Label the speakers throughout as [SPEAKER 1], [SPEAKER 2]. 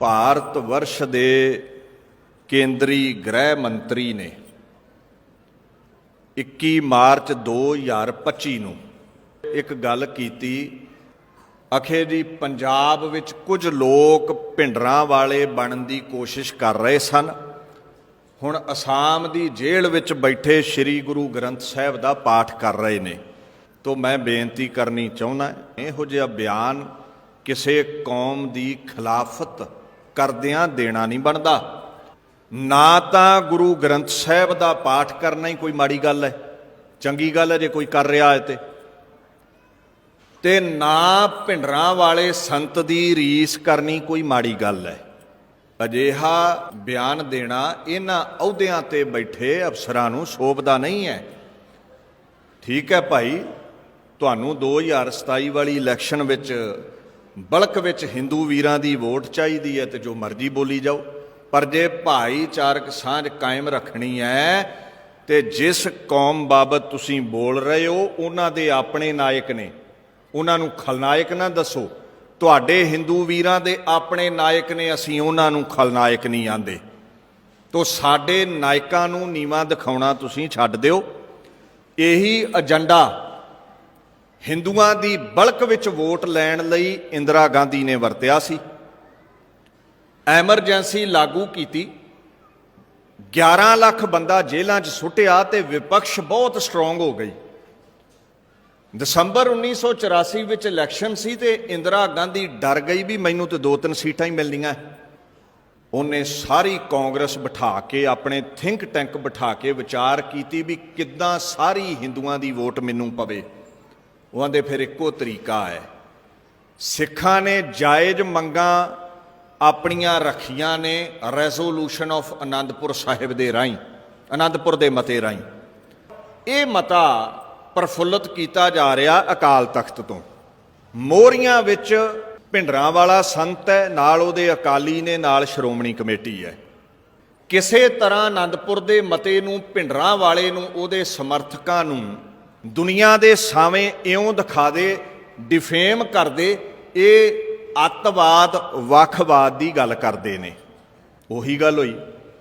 [SPEAKER 1] ਭਾਰਤ ਵਰਸ਼ ਦੇ ਕੇਂਦਰੀ ਗ੍ਰਹਿ ਮੰਤਰੀ ਨੇ 21 ਮਾਰਚ 2025 ਨੂੰ ਇੱਕ ਗੱਲ ਕੀਤੀ। ਅਖੇ ਜੀ, ਪੰਜਾਬ ਵਿੱਚ ਕੁਝ ਲੋਕ ਭਿੰਡਰਾਂ ਵਾਲੇ ਬਣਨ ਦੀ ਕੋਸ਼ਿਸ਼ ਕਰ ਰਹੇ ਸਨ। ਹੁਣ ਅਸਾਮ ਦੀ ਜੇਲ੍ਹ ਵਿੱਚ ਬੈਠੇ ਸ੍ਰੀ ਗੁਰੂ ਗ੍ਰੰਥ ਸਾਹਿਬ ਦਾ ਪਾਠ ਕਰ ਰਹੇ ਨੇ। ਤੋਂ ਮੈਂ ਬੇਨਤੀ ਕਰਨੀ ਚਾਹੁੰਦਾ, ਇਹੋ ਜਿਹਾ ਬਿਆਨ ਕਿਸੇ ਕੌਮ ਦੀ ਖਿਲਾਫਤ ਕਰਦਿਆਂ ਦੇਣਾ ਨਹੀਂ ਬਣਦਾ। ਨਾ ਤਾਂ ਗੁਰੂ ਗ੍ਰੰਥ ਸਾਹਿਬ ਦਾ ਪਾਠ ਕਰਨਾ ਹੀ ਕੋਈ ਮਾੜੀ ਗੱਲ ਹੈ। ਚੰਗੀ ਗੱਲ ਹੈ ਜੇ ਕੋਈ ਕਰ ਰਿਹਾ ਹੈ ਤੇ। ਤੇ ਨਾ ਭਿੰਡਰਾਂ ਵਾਲੇ ਸੰਤ ਦੀ ਰੀਸ ਕਰਨੀ ਕੋਈ ਮਾੜੀ ਗੱਲ ਹੈ। ਅਜਿਹਾ ਬਿਆਨ ਦੇਣਾ ਇਹਨਾਂ ਅਹੁਦਿਆਂ ਤੇ ਬੈਠੇ ਅਫਸਰਾਂ ਨੂੰ ਸ਼ੋਭਦਾ ਨਹੀਂ ਹੈ। ਠੀਕ ਹੈ ਭਾਈ, ਤੁਹਾਨੂੰ 2027 ਵਾਲੀ ਇਲੈਕਸ਼ਨ ਵਿੱਚ ਬਲਕ ਵਿੱਚ ਹਿੰਦੂ ਵੀਰਾਂ ਦੀ ਵੋਟ ਚਾਹੀਦੀ ਹੈ ਤੇ ਜੋ ਮਰਜ਼ੀ ਬੋਲੀ ਜਾਓ, ਪਰ ਜੇ ਭਾਈਚਾਰਕ ਸਾਂਝ ਕਾਇਮ ਰੱਖਣੀ ਹੈ ਤੇ ਜਿਸ ਕੌਮ ਬਾਬਤ ਤੁਸੀਂ ਬੋਲ ਰਹੇ ਹੋ, ਉਹਨਾਂ ਦੇ ਆਪਣੇ ਨਾਇਕ ਨੇ। ਉਹਨਾਂ ਨੂੰ ਖਲਨਾਇਕ ਨਾ ਦੱਸੋ। ਤੁਹਾਡੇ ਹਿੰਦੂ ਵੀਰਾਂ ਦੇ ਆਪਣੇ ਨਾਇਕ ਨੇ, ਅਸੀਂ ਉਹਨਾਂ ਨੂੰ ਖਲਨਾਇਕ ਨਹੀਂ ਆਂਦੇ। ਤੋ ਸਾਡੇ ਨਾਇਕਾਂ ਨੂੰ ਨੀਵਾ ਦਿਖਾਉਣਾ ਤੁਸੀਂ ਛੱਡ ਦਿਓ। ਇਹੀ ਏਜੰਡਾ ਹਿੰਦੂਆਂ ਦੀ ਬਲਕ ਵਿੱਚ ਵੋਟ ਲੈਣ ਲਈ ਇੰਦਰਾ ਗਾਂਧੀ ਨੇ ਵਰਤਿਆ ਸੀ। ਐਮਰਜੈਂਸੀ ਲਾਗੂ ਕੀਤੀ। 11 ਲੱਖ ਬੰਦਾ ਜੇਲ੍ਹਾਂ 'ਚ ਸੁੱਟਿਆ ਤੇ ਵਿਪਕਸ਼ ਬਹੁਤ ਸਟਰੋਂਗ ਹੋ ਗਈ। ਦਸੰਬਰ 1984 ਵਿੱਚ ਇਲੈਕਸ਼ਨ ਸੀ ਤੇ ਇੰਦਰਾ ਗਾਂਧੀ ਡਰ ਗਈ ਵੀ ਮੈਨੂੰ ਤੇ ਦੋ ਤਿੰਨ ਸੀਟਾਂ ਹੀ ਮਿਲਣੀਆਂ। ਉਹਨੇ ਸਾਰੀ ਕਾਂਗਰਸ ਬਿਠਾ ਕੇ, ਆਪਣੇ ਥਿੰਕ ਟੈਂਕ ਬਿਠਾ ਕੇ ਵਿਚਾਰ ਕੀਤੀ ਵੀ ਕਿੱਦਾਂ ਸਾਰੀ ਹਿੰਦੂਆਂ ਦੀ ਵੋਟ ਮੈਨੂੰ ਪਵੇ। ਉਹ ਆਂਦੇ ਫਿਰ ਇੱਕੋ ਤਰੀਕਾ ਹੈ। ਸਿੱਖਾਂ ਨੇ ਜਾਇਜ਼ ਮੰਗਾਂ ਆਪਣੀਆਂ ਰੱਖੀਆਂ ਨੇ ਰੈਜ਼ੋਲੂਸ਼ਨ ਆਫ ਆਨੰਦਪੁਰ ਸਾਹਿਬ ਦੇ ਰਾਹੀਂ ਆਨੰਦਪੁਰ ਦੇ ਮਤੇ ਰਾਹੀਂ। ਇਹ ਮਤਾ ਪ੍ਰਫੁੱਲਤ ਕੀਤਾ ਜਾ ਰਿਹਾ ਅਕਾਲ ਤਖਤ ਤੋਂ। ਮੋਰੀਆਂ ਵਿੱਚ ਭਿੰਡਰਾਂ ਵਾਲਾ ਸੰਤ ਹੈ, ਨਾਲ ਉਹਦੇ ਅਕਾਲੀ ਨੇ ਨਾਲ ਸ਼੍ਰੋਮਣੀ ਕਮੇਟੀ ਹੈ। ਕਿਸੇ ਤਰ੍ਹਾਂ ਆਨੰਦਪੁਰ ਦੇ ਮਤੇ ਨੂੰ ਭਿੰਡਰਾਂ ਵਾਲੇ ਨੂੰ, ਉਹਦੇ ਸਮਰਥਕਾਂ ਨੂੰ ਦੁਨੀਆ ਦੇ ਸਾਵੇਂ ਇਉਂ ਦਿਖਾ ਦੇ ਡਿਫੇਮ ਕਰਦੇ, ਇਹ ਅੱਤਵਾਦ, ਵੱਖਵਾਦ ਦੀ ਗੱਲ ਕਰਦੇ ਨੇ। ਉਹੀ ਗੱਲ ਹੋਈ।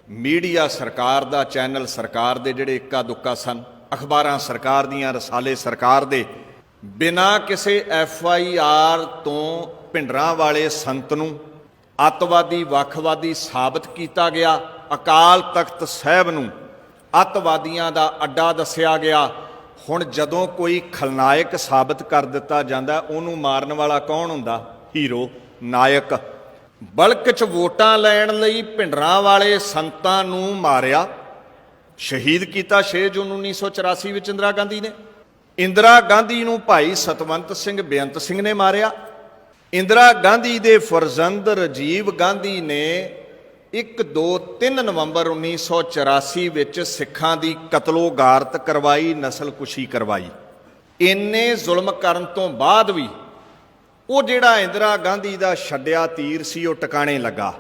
[SPEAKER 1] ਮੀਡੀਆ ਸਰਕਾਰ ਦਾ, ਚੈਨਲ ਸਰਕਾਰ ਦੇ ਜਿਹੜੇ ਇੱਕਾ ਦੁੱਕਾ ਸਨ, ਅਖਬਾਰਾਂ ਸਰਕਾਰ ਦੀਆਂ, ਰਸਾਲੇ ਸਰਕਾਰ ਦੇ, ਬਿਨਾਂ ਕਿਸੇ ਐਫ ਆਈ ਆਰ ਤੋਂ ਭਿੰਡਰਾਂ ਵਾਲੇ ਸੰਤ ਨੂੰ ਅੱਤਵਾਦੀ, ਵੱਖਵਾਦੀ ਸਾਬਤ ਕੀਤਾ ਗਿਆ, ਅਕਾਲ ਤਖਤ ਸਾਹਿਬ ਨੂੰ ਅੱਤਵਾਦੀਆਂ ਦਾ ਅੱਡਾ ਦੱਸਿਆ ਗਿਆ ਹੁਣ ਜਦੋਂ ਕੋਈ ਖਲਨਾਇਕ ਸਾਬਤ ਕਰ ਦਿੱਤਾ ਜਾਂਦਾ, ਉਹਨੂੰ ਮਾਰਨ ਵਾਲਾ ਕੌਣ ਹੁੰਦਾ? ਹੀਰੋ, ਨਾਇਕ। ਬਲਕ ਚ ਵੋਟਾਂ ਲੈਣ ਲਈ ਭਿੰਡਰਾਂ ਵਾਲੇ ਸੰਤਾਂ ਨੂੰ ਮਾਰਿਆ। ਸ਼ਹੀਦ ਕੀਤਾ 6 ਜੂਨ 1984 ਵਿੱਚ ਇੰਦਰਾ ਗਾਂਧੀ ਨੇ। ਇੰਦਰਾ ਗਾਂਧੀ ਨੂੰ ਭਾਈ ਸਤਵੰਤ ਸਿੰਘ ਬੇਅੰਤ ਸਿੰਘ ਨੇ ਮਾਰਿਆ। ਇੰਦਰਾ ਗਾਂਧੀ ਦੇ ਫਰਜ਼ੰਦ ਰਾਜੀਵ ਗਾਂਧੀ ਨੇ 1 2 3 ਨਵੰਬਰ 1984 ਵਿੱਚ ਸਿੱਖਾਂ ਦੀ ਕਤਲੋਗਾਰਤ ਕਰਵਾਈ, ਨਸਲਕੁਸ਼ੀ ਕਰਵਾਈ। ਇੰਨੇ ਜ਼ੁਲਮ ਕਰਨ ਤੋਂ ਬਾਅਦ ਵੀ ਉਹ ਜਿਹੜਾ ਇੰਦਰਾ ਗਾਂਧੀ ਦਾ ਛੱਡਿਆ ਤੀਰ ਸੀ, ਉਹ ਟਿਕਾਣੇ ਲੱਗਾ।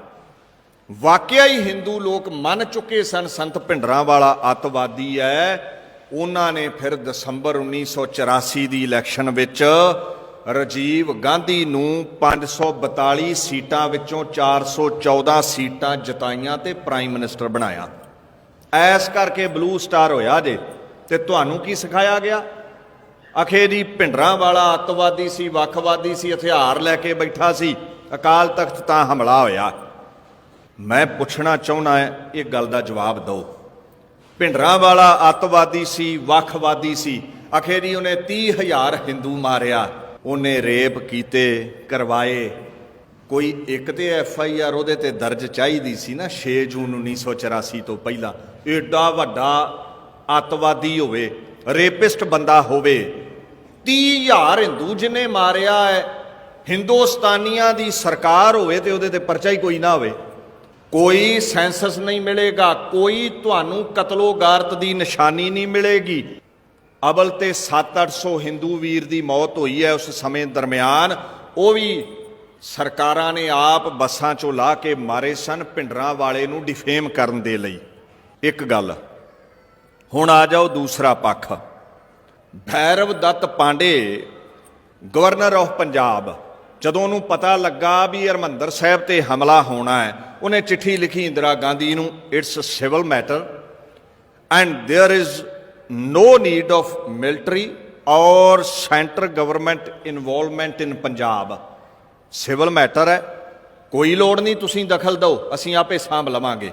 [SPEAKER 1] ਵਾਕਿਆ ਹੀ ਹਿੰਦੂ ਲੋਕ ਮੰਨ ਚੁੱਕੇ ਸਨ, ਸੰਤ ਭਿੰਡਰਾਂ ਵਾਲਾ ਅੱਤਵਾਦੀ ਹੈ। ਉਹਨਾਂ ਨੇ ਫਿਰ ਦਸੰਬਰ 1984 ਦੀ ਇਲੈਕਸ਼ਨ ਵਿੱਚ ਰਾਜੀਵ ਗਾਂਧੀ ਨੂੰ 542 ਸੀਟਾਂ ਵਿੱਚੋਂ 414 ਸੀਟਾਂ ਜਿਤਾਈਆਂ ਤੇ ਪ੍ਰਾਈਮ ਮਿਨਿਸਟਰ ਬਣਾਇਆ। ਐਸ ਕਰਕੇ ਬਲੂ ਸਟਾਰ ਹੋਇਆ ਜੇ, ਤੇ ਤੁਹਾਨੂੰ ਕੀ ਸਿਖਾਇਆ ਗਿਆ? ਅਖੇ ਜੀ ਭਿੰਡਰਾਂ ਵਾਲਾ ਅੱਤਵਾਦੀ ਸੀ, ਵੱਖਵਾਦੀ ਸੀ, ਹਥਿਆਰ ਲੈ ਕੇ ਬੈਠਾ ਸੀ, ਅਕਾਲ ਤਖਤ ਤਾਂ ਹਮਲਾ ਹੋਇਆ। ਮੈਂ ਪੁੱਛਣਾ ਚਾਹੁੰਦਾ ਇਹ ਗੱਲ ਦਾ ਜਵਾਬ ਦਿਓ। ਭਿੰਡਰਾਂ ਵਾਲਾ ਅੱਤਵਾਦੀ ਸੀ, ਵੱਖਵਾਦੀ ਸੀ ਅਖੇਰੀ ਉਹਨੇ 30000 ਹਿੰਦੂ ਮਾਰਿਆ। ਉਹਨੇ ਰੇਪ ਕੀਤੇ, ਕਰਵਾਏ। ਕੋਈ ਇੱਕ ਤੇ ਐਫ ਆਈ ਆਰ ਉਹਦੇ ਤੇ ਦਰਜ ਚਾਹੀਦੀ ਸੀ ਨਾ 6 ਜੂਨ 1984 ਤੋਂ ਪਹਿਲਾਂ। ਏਡਾ ਵੱਡਾ ਅੱਤਵਾਦੀ ਹੋਵੇ, ਰੇਪਿਸਟ ਬੰਦਾ ਹੋਵੇ 30000 ਹਿੰਦੂ ਜਿਹਨੇ ਮਾਰਿਆ ਹੈ, ਹਿੰਦੁਸਤਾਨੀਆਂ ਦੀ ਸਰਕਾਰ ਹੋਵੇ ਤੇ ਉਹਦੇ ਤੇ ਪਰਚਾ ਹੀ ਕੋਈ ਨਾ ਹੋਵੇ। ਕੋਈ ਸੈਂਸਸ ਨਹੀਂ ਮਿਲੇਗਾ, ਕੋਈ ਤੁਹਾਨੂੰ ਕਤਲੋ ਗਾਰਤ ਦੀ ਨਿਸ਼ਾਨੀ ਨਹੀਂ ਮਿਲੇਗੀ। ਅਬਲ ਤੇ 7-800 ਹਿੰਦੂ ਵੀਰ ਦੀ ਮੌਤ ਹੋਈ ਹੈ ਉਸ ਸਮੇਂ ਦਰਮਿਆਨ ਉਹ ਵੀ ਸਰਕਾਰਾਂ ਨੇ ਆਪ ਬੱਸਾਂ ਚੋਂ ਲਾ ਕੇ ਮਾਰੇ ਸਨ ਭਿੰਡਰਾਂ ਵਾਲੇ ਨੂੰ ਡਿਫੇਮ ਕਰਨ ਦੇ ਲਈ ਇੱਕ ਗੱਲ ਹੁਣ ਆ ਜਾਓ ਦੂਸਰਾ ਪੱਖ ਭੈਰਵ ਦੱਤ ਪਾਂਡੇ ਗਵਰਨਰ ਆਫ ਪੰਜਾਬ ਜਦੋਂ ਉਹਨੂੰ ਪਤਾ ਲੱਗਾ ਵੀ ਹਰਮੰਦਰ ਸਾਹਿਬ ਤੇ ਹਮਲਾ ਹੋਣਾ ਹੈ ਉਹਨੇ ਚਿੱਠੀ ਲਿਖੀ ਇੰਦਰਾ ਗਾਂਧੀ ਨੂੰ it's a civil matter and there is no need of military or centre government involvement in Punjab civil matter ਹੈ ਕੋਈ ਲੋੜ ਨਹੀਂ ਤੁਸੀਂ ਦਖਲ ਦਿਓ ਅਸੀਂ ਆਪੇ ਸਾਂਭ ਲਵਾਂਗੇ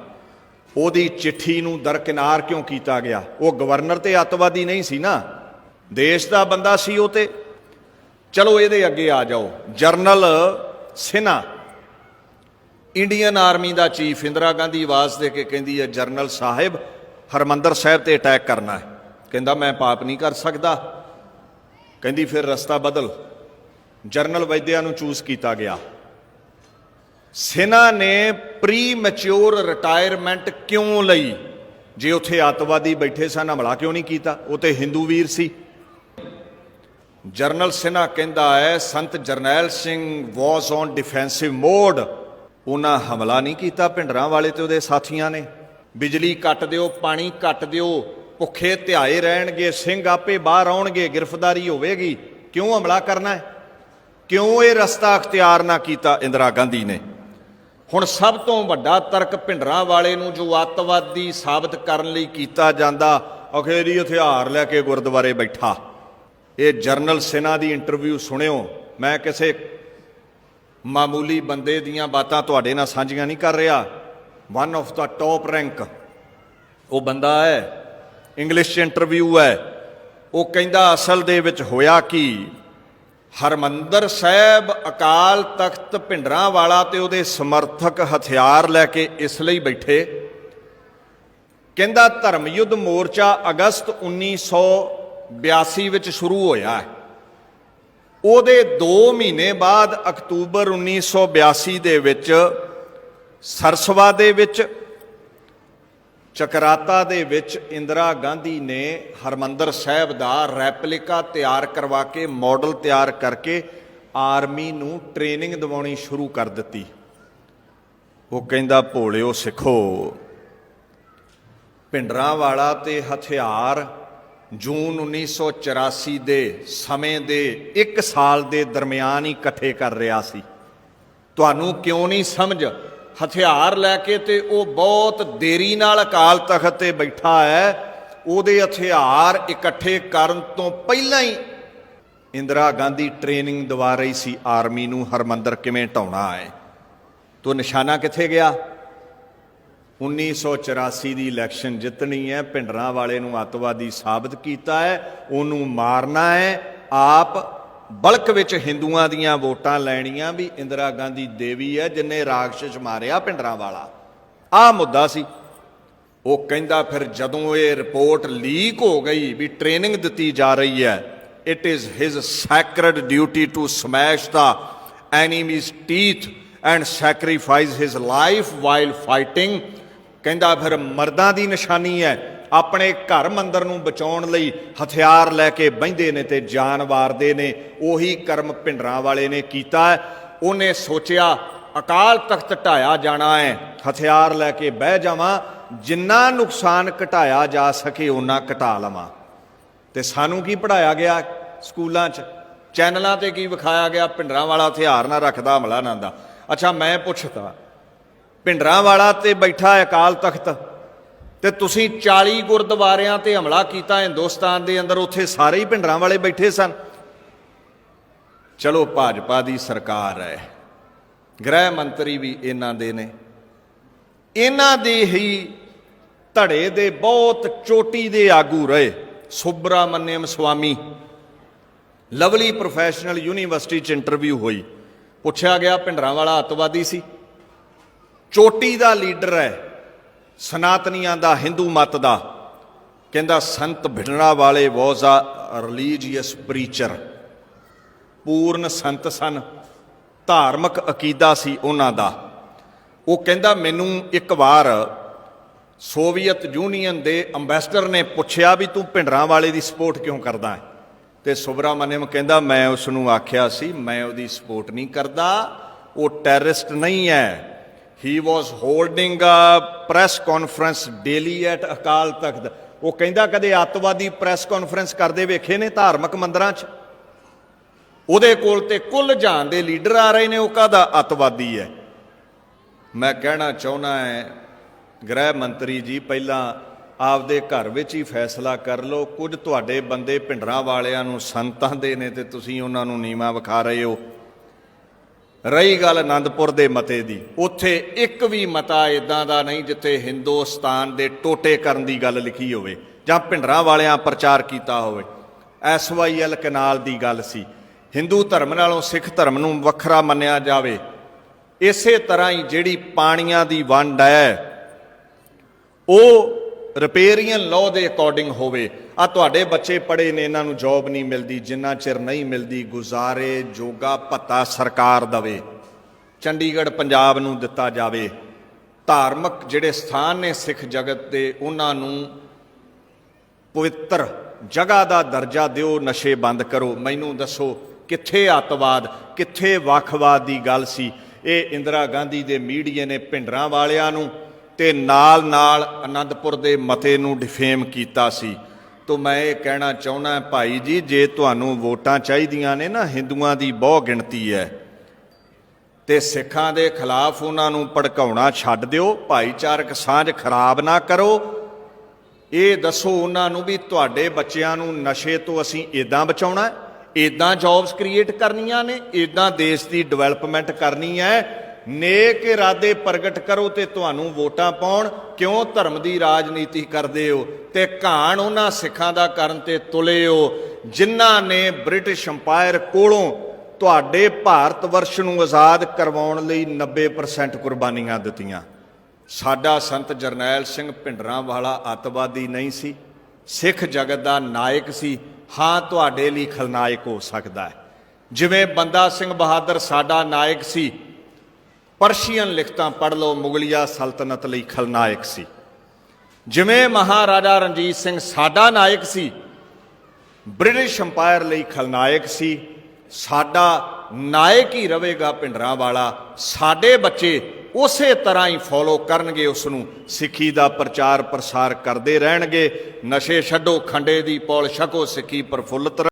[SPEAKER 1] ਉਹਦੀ ਚਿੱਠੀ ਨੂੰ ਦਰਕਿਨਾਰ ਕਿਉਂ ਕੀਤਾ ਗਿਆ ਉਹ ਗਵਰਨਰ ਤੇ ਅੱਤਵਾਦੀ ਨਹੀਂ ਸੀ ਨਾ ਦੇਸ਼ ਦਾ ਬੰਦਾ ਸੀ ਉਹ ਤੇ ਚਲੋ ਇਹਦੇ ਅੱਗੇ ਆ ਜਾਓ ਜਰਨਲ ਸਿਨਾ ਇੰਡੀਅਨ ਆਰਮੀ ਦਾ ਚੀਫ ਇੰਦਰਾ ਗਾਂਧੀ ਆਵਾਜ਼ ਦੇ ਕੇ ਕਹਿੰਦੀ ਹੈ ਜਰਨਲ ਸਾਹਿਬ ਹਰਮੰਦਰ ਸਾਹਿਬ ਤੇ ਅਟੈਕ ਕਰਨਾ ਹੈ ਕਹਿੰਦਾ, ਮੈਂ ਪਾਪ ਨਹੀਂ ਕਰ ਸਕਦਾ। ਕਹਿੰਦੀ, ਫਿਰ ਰਸਤਾ ਬਦਲ। ਜਰਨਲ ਵੈਦਿਆ ਨੂੰ ਚੂਜ਼ ਕੀਤਾ ਗਿਆ। ਸੈਨਾ ਨੇ ਪ੍ਰੀ ਮੈਚੁਰ ਰਿਟਾਇਰਮੈਂਟ ਕਿਉਂ ਲਈ? ਜੇ ਉੱਥੇ ਅੱਤਵਾਦੀ ਬੈਠੇ ਸਨ, ਹਮਲਾ ਕਿਉਂ ਨਹੀਂ ਕੀਤਾ? ਉਹ ਤੇ ਹਿੰਦੂ ਵੀਰ ਸੀ। ਜਰਨਲ ਸਿਨਾ ਕਹਿੰਦਾ ਹੈ, Sant Jarnail Singh was on defensive mode ਉਹਨਾਂ ਹਮਲਾ ਨਹੀਂ ਕੀਤਾ, ਭਿੰਡਰਾਂ ਵਾਲੇ ਤੇ ਉਹਦੇ ਸਾਥੀਆਂ ਨੇ। ਬਿਜਲੀ ਕੱਟ ਦਿਓ, ਪਾਣੀ ਕੱਟ ਦਿਓ। ਭੁੱਖੇ ਧਿਆਏ ਰਹਿਣਗੇ, ਸਿੰਘ ਆਪੇ ਬਾਹਰ ਆਉਣਗੇ, ਗ੍ਰਿਫਤਾਰੀ ਹੋਵੇਗੀ। ਕਿਉਂ ਹਮਲਾ ਕਰਨਾ ਹੈ? ਕਿਉਂ ਇਹ ਰਸਤਾ ਅਖਤਿਆਰ ਨਾ ਕੀਤਾ ਇੰਦਰਾ ਗਾਂਧੀ ਨੇ? ਹੁਣ ਸਭ ਤੋਂ ਵੱਡਾ ਤਰਕ ਭਿੰਡਰਾਂ ਵਾਲੇ ਨੂੰ ਜੋ ਅੱਤਵਾਦੀ ਸਾਬਤ ਕਰਨ ਲਈ ਕੀਤਾ ਜਾਂਦਾ, ਅਖੇਰੀ ਹਥਿਆਰ ਲੈ ਕੇ ਗੁਰਦੁਆਰੇ ਬੈਠਾ। ਇਹ ਜਰਨਲ ਸਿਨਾ ਦੀ ਇੰਟਰਵਿਊ ਸੁਣਿਓ। ਮੈਂ ਕਿਸੇ ਮਾਮੂਲੀ ਬੰਦੇ ਦੀਆਂ ਬਾਤਾਂ ਤੁਹਾਡੇ ਨਾਲ ਸਾਂਝੀਆਂ ਨਹੀਂ ਕਰ ਰਿਹਾ। One of the top rank ਉਹ ਬੰਦਾ ਹੈ। ਇੰਗਲਿਸ਼ ਚ ਇੰਟਰਵਿਊ ਹੈ। ਉਹ ਕਹਿੰਦਾ, ਅਸਲ ਦੇ ਵਿੱਚ ਹੋਇਆ ਕੀ? ਹਰਮੰਦਰ ਸਾਹਿਬ ਅਕਾਲ ਤਖਤ ਭਿੰਡਰਾਂ ਵਾਲਾ ਤੇ ਉਹਦੇ ਸਮਰਥਕ ਹਥਿਆਰ ਲੈ ਕੇ ਇਸ ਲਈ ਬੈਠੇ। ਕਹਿੰਦਾ ਧਰਮ ਯੁੱਧ ਮੋਰਚਾ ਅਗਸਤ 1982 ਵਿੱਚ ਸ਼ੁਰੂ ਹੋਇਆ ਹੈ। ਉਹਦੇ 2 ਮਹੀਨੇ ਬਾਅਦ ਅਕਤੂਬਰ 1982 ਦੇ ਵਿੱਚ ਸਰਸਵਾ ਦੇ ਵਿੱਚ ਚਕਰਾਤਾ ਦੇ ਵਿੱਚ ਇੰਦਰਾ ਗਾਂਧੀ ਨੇ ਹਰਮੰਦਰ ਸਾਹਿਬ ਦਾ ਰੈਪਲੀਕਾ ਤਿਆਰ ਕਰਵਾ ਕੇ, ਮਾਡਲ ਤਿਆਰ ਕਰਕੇ ਆਰਮੀ ਨੂੰ ਟ੍ਰੇਨਿੰਗ ਦਿਵਾਉਣੀ ਸ਼ੁਰੂ ਕਰ ਦਿੱਤੀ। ਉਹ ਕਹਿੰਦਾ, ਭੋਲਿਓ ਸਿੱਖੋ ਭਿੰਡਰਾਂ ਵਾਲਾ ਤੇ ਹਥਿਆਰ ਜੂਨ 1984 ਦੇ ਸਮੇਂ ਦੇ 1 ਸਾਲ ਦੇ ਦਰਮਿਆਨ ਹੀ ਇਕੱਠੇ ਕਰ ਰਿਹਾ ਸੀ। ਤੁਹਾਨੂੰ ਕਿਉਂ ਨਹੀਂ ਸਮਝ? ਹਥਿਆਰ ਲੈ ਕੇ ਤੇ ਉਹ ਬਹੁਤ ਦੇਰੀ ਨਾਲ ਅਕਾਲ ਤਖਤ ਤੇ ਬੈਠਾ ਹੈ। ਉਹਦੇ ਹਥਿਆਰ ਇਕੱਠੇ ਕਰਨ ਤੋਂ ਪਹਿਲਾਂ ਹੀ ਇੰਦਰਾ ਗਾਂਧੀ ਟ੍ਰੇਨਿੰਗ ਦਵਾ ਰਹੀ ਸੀ ਆਰਮੀ ਨੂੰ, ਹਰਮੰਦਰ ਕਿਵੇਂ ਢਾਉਣਾ ਹੈ। ਤੋ ਨਿਸ਼ਾਨਾ ਕਿੱਥੇ ਗਿਆ? 1984 ਦੀ ਇਲੈਕਸ਼ਨ ਜਿੱਤਣੀ ਹੈ, ਭਿੰਡਰਾਂ ਵਾਲੇ ਨੂੰ ਅੱਤਵਾਦੀ ਸਾਬਤ ਕੀਤਾ ਹੈ, ਉਹਨੂੰ ਮਾਰਨਾ ਹੈ। ਆਪ ਬਲਕ ਵਿੱਚ ਹਿੰਦੂਆਂ ਦੀਆਂ ਵੋਟਾਂ ਲੈਣੀਆਂ ਵੀ ਇੰਦਰਾ ਗਾਂਧੀ ਦੇਵੀ ਹੈ, ਜਿਨੇ ਰਾਖਸ਼ ਮਾਰਿਆ ਭਿੰਡਰਾਂ ਵਾਲਾ। ਆਹ ਮੁੱਦਾ ਸੀ। ਉਹ ਕਹਿੰਦਾ ਫਿਰ ਜਦੋਂ ਇਹ ਰਿਪੋਰਟ ਲੀਕ ਹੋ ਗਈ ਵੀ ਟ੍ਰੇਨਿੰਗ ਦਿੱਤੀ ਜਾ ਰਹੀ ਹੈ it is his sacred duty to smash the enemy's teeth and sacrifice his life while fighting ਕਹਿੰਦਾ ਫਿਰ ਮਰਦਾਂ ਦੀ ਨਿਸ਼ਾਨੀ ਹੈ ਆਪਣੇ ਘਰ ਮੰਦਰ ਨੂੰ ਬਚਾਉਣ ਲਈ ਹਥਿਆਰ ਲੈ ਕੇ ਬਹਿੰਦੇ ਨੇ ਤੇ ਜਾਨ ਵਾਰਦੇ ਨੇ, ਉਹੀ ਕਰਮ ਭਿੰਡਰਾਂ ਵਾਲੇ ਨੇ ਕੀਤਾ ਉਹਨੇ ਸੋਚਿਆ, ਅਕਾਲ ਤਖਤ ਢਾਇਆ ਜਾਣਾ ਹੈ, ਹਥਿਆਰ ਲੈ ਕੇ ਬਹਿ ਜਾਵਾਂ, ਜਿੰਨਾ ਨੁਕਸਾਨ ਘਟਾਇਆ ਜਾ ਸਕੇ ਉਹਨਾਂ ਘਟਾ ਲਵਾਂ। ਤੇ ਸਾਨੂੰ ਕੀ ਪੜਾਇਆ ਗਿਆ ਸਕੂਲਾਂ 'ਚ? ਚੈਨਲਾਂ ਤੇ ਕੀ ਵਿਖਾਇਆ ਗਿਆ? ਭਿੰਡਰਾਂ ਵਾਲਾ ਹਥਿਆਰ ਨਾ ਰੱਖਦਾ ਹਮਲਾ ਨਾ ਦਾ। ਅੱਛਾ, ਮੈਂ ਪੁੱਛਦਾ, ਭਿੰਡਰਾਂ ਵਾਲਾ ਤੇ ਬੈਠਾ ਹੈ ਅਕਾਲ ਤਖਤ ਤੇ ਤੁਸੀਂ 40 ਗੁਰਦੁਆਰਿਆਂ ਤੇ ਹਮਲਾ ਕੀਤਾ ਹਿੰਦੁਸਤਾਨ ਦੇ ਅੰਦਰ, ਉੱਥੇ ਸਾਰੇ ਹੀ ਭਿੰਡਰਾਂ ਵਾਲੇ ਬੈਠੇ ਸਨ। ਚਲੋ ਭਾਜਪਾ ਦੀ ਸਰਕਾਰ ਹੈ। ਗ੍ਰਹਿ ਮੰਤਰੀ ਵੀ ਇਹਨਾਂ ਦੇ ਨੇ। ਇਹਨਾਂ ਦੇ ਹੀ ਧੜੇ ਦੇ ਬਹੁਤ ਚੋਟੀ ਦੇ ਆਗੂ ਰਹੇ Subramaniam Swamy. Lovely Professional University ਚ ਇੰਟਰਵਿਊ ਹੋਈ। ਪੁੱਛਿਆ ਗਿਆ ਭਿੰਡਰਾਂ ਵਾਲਾ ਅੱਤਵਾਦੀ ਸੀ। ਚੋਟੀ ਦਾ ਲੀਡਰ ਹੈ। ਸਨਾਤਨੀਆਂ ਦਾ, ਹਿੰਦੂ ਮਤ ਦਾ। ਕਹਿੰਦਾ, ਸੰਤ ਭਿੰਡਰਾਂ ਵਾਲੇ ਵਾਸ ਆ ਰਿਲੀਜੀਅਸ ਪ੍ਰੀਚਰ ਪੂਰਨ ਸੰਤ ਸਨ। ਧਾਰਮਿਕ ਅਕੀਦਾ ਸੀ ਉਹਨਾਂ ਦਾ। ਉਹ ਕਹਿੰਦਾ, ਮੈਨੂੰ ਇੱਕ ਵਾਰ ਸੋਵੀਅਤ ਯੂਨੀਅਨ ਦੇ ਅੰਬੈਸਡਰ ਨੇ ਪੁੱਛਿਆ ਵੀ ਤੂੰ ਭਿੰਡਰਾਂ ਵਾਲੇ ਦੀ ਸਪੋਰਟ ਕਿਉਂ ਕਰਦਾ ਹੈ? ਤੇ ਸੁਬਰਾਮਨਿਅਮ ਕਹਿੰਦਾ, ਮੈਂ ਉਸ ਨੂੰ ਆਖਿਆ ਸੀ, ਮੈਂ ਉਹਦੀ ਸਪੋਰਟ ਨਹੀਂ ਕਰਦਾ, ਉਹ ਟੈਰਰਿਸਟ ਨਹੀਂ ਹੈ। He was holding a press conference daily at Akal Takht ਉਹ ਕਹਿੰਦਾ ਕਦੇ ਅੱਤਵਾਦੀ ਪ੍ਰੈਸ ਕਾਨਫਰੰਸ ਕਰਦੇ ਵੇਖੇ ਨੇ ਧਾਰਮਿਕ ਮੰਦਰਾਂ 'ਚ? ਉਹਦੇ ਕੋਲ ਤੇ ਕੁੱਲ ਜਹਾਨ ਦੇ ਲੀਡਰ ਆ ਰਹੇ ਨੇ, ਉਹ ਕਾਹਦਾ ਅੱਤਵਾਦੀ ਹੈ? ਮੈਂ ਕਹਿਣਾ ਚਾਹੁੰਦਾ ਹੈ ਗ੍ਰਹਿ ਮੰਤਰੀ ਜੀ, ਪਹਿਲਾਂ ਆਪਦੇ ਘਰ ਵਿੱਚ ਹੀ ਫੈਸਲਾ ਕਰ ਲਓ। ਕੁਝ ਤੁਹਾਡੇ ਬੰਦੇ ਭਿੰਡਰਾਂ ਵਾਲਿਆਂ ਨੂੰ ਸੰਤਾਂ ਦੇ ਨੇ ਤੇ ਤੁਸੀਂ ਉਹਨਾਂ ਨੂੰ ਨੀਵਾ ਵਿਖਾ ਰਹੇ ਹੋ। ਰਹੀ ਗੱਲ ਆਨੰਦਪੁਰ ਦੇ ਮਤੇ ਦੀ। ਉੱਥੇ ਇੱਕ ਵੀ ਮਤਾ ਇਦਾਂ ਦਾ ਨਹੀਂ ਜਿੱਥੇ ਹਿੰਦੁਸਤਾਨ ਦੇ ਟੋਟੇ ਕਰਨ ਦੀ ਗੱਲ ਲਿਖੀ ਹੋਵੇ ਜਾਂ ਭਿੰਡਰਾਂ ਵਾਲਿਆਂ ਪ੍ਰਚਾਰ ਕੀਤਾ ਹੋਵੇ। ਐਸਵਾਈਐਲ ਕਨਾਲ ਦੀ ਗੱਲ ਸੀ। ਹਿੰਦੂ ਧਰਮ ਨਾਲੋਂ ਸਿੱਖ ਧਰਮ ਨੂੰ ਵੱਖਰਾ ਮੰਨਿਆ ਜਾਵੇ। ਇਸੇ ਤਰ੍ਹਾਂ ਹੀ ਜਿਹੜੀ ਪਾਣੀਆਂ ਦੀ ਵੰਡ ਹੈ, ਉਹ ਰਿਪੇਰੀਅਨ ਲਾਅ ਦੇ ਅਕੋਰਡਿੰਗ ਹੋਵੇ। ਆ ਤੁਹਾਡੇ ਬੱਚੇ ਪੜ੍ਹੇ ਨੇ, ਇਹਨਾਂ ਨੂੰ ਜੌਬ ਨਹੀਂ ਮਿਲਦੀ, ਜਿੰਨਾ ਚਿਰ ਨਹੀਂ ਮਿਲਦੀ, ਗੁਜ਼ਾਰੇ, ਜੋਗਾ ਭੱਤਾ ਸਰਕਾਰ ਦਵੇ। ਚੰਡੀਗੜ੍ਹ ਪੰਜਾਬ ਨੂੰ ਦਿੱਤਾ ਜਾਵੇ। ਧਾਰਮਿਕ ਜਿਹੜੇ ਸਥਾਨ ਨੇ ਸਿੱਖ ਜਗਤ ਦੇ, ਉਹਨਾਂ ਨੂੰ ਪਵਿੱਤਰ ਜਗ੍ਹਾ ਦਾ ਦਰਜਾ ਦਿਓ, ਨਸ਼ੇ ਬੰਦ ਕਰੋ। ਮੈਨੂੰ ਦੱਸੋ, ਕਿੱਥੇ ਅੱਤਵਾਦ, ਕਿੱਥੇ ਵੱਖਵਾਦ ਦੀ ਗੱਲ ਸੀ? ਇਹ ਇੰਦਰਾ ਗਾਂਧੀ ਦੇ ਮੀਡੀਏ ਨੇ ਭਿੰਡਰਾਂ ਵਾਲਿਆਂ ਨੂੰ ਤੇ ਨਾਲ ਨਾਲ ਆਨੰਦਪੁਰ ਦੇ ਮਤੇ ਨੂੰ ਡਿਫੇਮ ਕੀਤਾ ਸੀ। ਤੋਂ ਮੈਂ ਇਹ ਕਹਿਣਾ ਚਾਹੁੰਦਾ ਭਾਈ ਜੀ, ਜੇ ਤੁਹਾਨੂੰ ਵੋਟਾਂ ਚਾਹੀਦੀਆਂ ਨੇ ਨਾ, ਹਿੰਦੂਆਂ ਦੀ ਬਹੁ ਗਿਣਤੀ ਹੈ। ਤੇ ਸਿੱਖਾਂ ਦੇ ਖਿਲਾਫ ਉਹਨਾਂ ਨੂੰ ਭੜਕਾਉਣਾ ਛੱਡ ਦਿਓ, ਭਾਈਚਾਰਕ ਸਾਂਝ ਖਰਾਬ ਨਾ ਕਰੋ। ਇਹ ਦੱਸੋ ਉਹਨਾਂ ਨੂੰ ਵੀ ਤੁਹਾਡੇ ਬੱਚਿਆਂ ਨੂੰ ਨਸ਼ੇ ਤੋਂ ਅਸੀਂ ਇਦਾਂ ਬਚਾਉਣਾ ਹੈ? ਇਦਾਂ ਜੌਬਸ ਕ੍ਰੀਏਟ ਕਰਨੀਆਂ ਨੇ? ਇਦਾਂ ਦੇਸ਼ ਦੀ ਡਿਵੈਲਪਮੈਂਟ ਕਰਨੀ ਹੈ? ਨੇਕ ਇਰਾਦੇ ਪ੍ਰਗਟ ਕਰੋ ਤੇ ਤੁਹਾਨੂੰ ਵੋਟਾਂ ਪਾਉਣ, ਕਿਉਂ ਧਰਮ ਦੀ ਰਾਜਨੀਤੀ ਕਰਦੇ ਹੋ ਤੇ ਘਾਣ ਉਹਨਾਂ ਸਿੱਖਾਂ ਦਾ ਕਰਨ ਤੇ ਤੁਲੇ ਹੋ, ਜਿਨ੍ਹਾਂ ਨੇ ਬ੍ਰਿਟਿਸ਼ ਅੰਪਾਇਰ ਕੋਲੋਂ ਤੁਹਾਡੇ ਭਾਰਤ ਵਰਸ਼ ਨੂੰ ਆਜ਼ਾਦ ਕਰਵਾਉਣ ਲਈ 90% ਕੁਰਬਾਨੀਆਂ ਦਿੱਤੀਆਂ। ਸਾਡਾ ਸੰਤ ਜਰਨੈਲ ਸਿੰਘ ਭਿੰਡਰਾਂ ਵਾਲਾ ਅੱਤਵਾਦੀ ਨਹੀਂ ਸੀ, ਸਿੱਖ ਜਗਤ ਦਾ ਨਾਇਕ ਸੀ, ਹਾਂ ਤੁਹਾਡੇ ਲਈ ਖਲਨਾਇਕ ਹੋ ਸਕਦਾ ਹੈ। ਜਿਵੇਂ ਬੰਦਾ ਸਿੰਘ ਬਹਾਦਰ ਸਾਡਾ ਨਾਇਕ ਸੀ ਪਰਸ਼ੀਅਨ ਲਿਖਤਾਂ ਪੜ੍ਹ ਲਓ, ਮੁਗਲਿਆ ਸਲਤਨਤ ਲਈ ਖਲਨਾਇਕ ਸੀ। ਜਿਵੇਂ ਮਹਾਰਾਜਾ ਰਣਜੀਤ ਸਿੰਘ ਸਾਡਾ ਨਾਇਕ ਸੀ, ਬ੍ਰਿਟਿਸ਼ ਅੰਪਾਇਰ ਲਈ ਖਲਨਾਇਕ ਸੀ, ਸਾਡਾ ਨਾਇਕ ਹੀ ਰਹੇਗਾ ਭਿੰਡਰਾਂ ਵਾਲਾ, ਸਾਡੇ ਬੱਚੇ ਉਸੇ ਤਰ੍ਹਾਂ ਹੀ ਫੋਲੋ ਕਰਨਗੇ ਉਸ ਨੂੰ ਸਿੱਖੀ ਦਾ ਪ੍ਰਚਾਰ ਪ੍ਰਸਾਰ ਕਰਦੇ ਰਹਿਣਗੇ, ਨਸ਼ੇ ਛੱਡੋ, ਖੰਡੇ ਦੀ ਪੌਲ ਛਕੋ, ਸਿੱਖੀ ਪ੍ਰਫੁੱਲਤ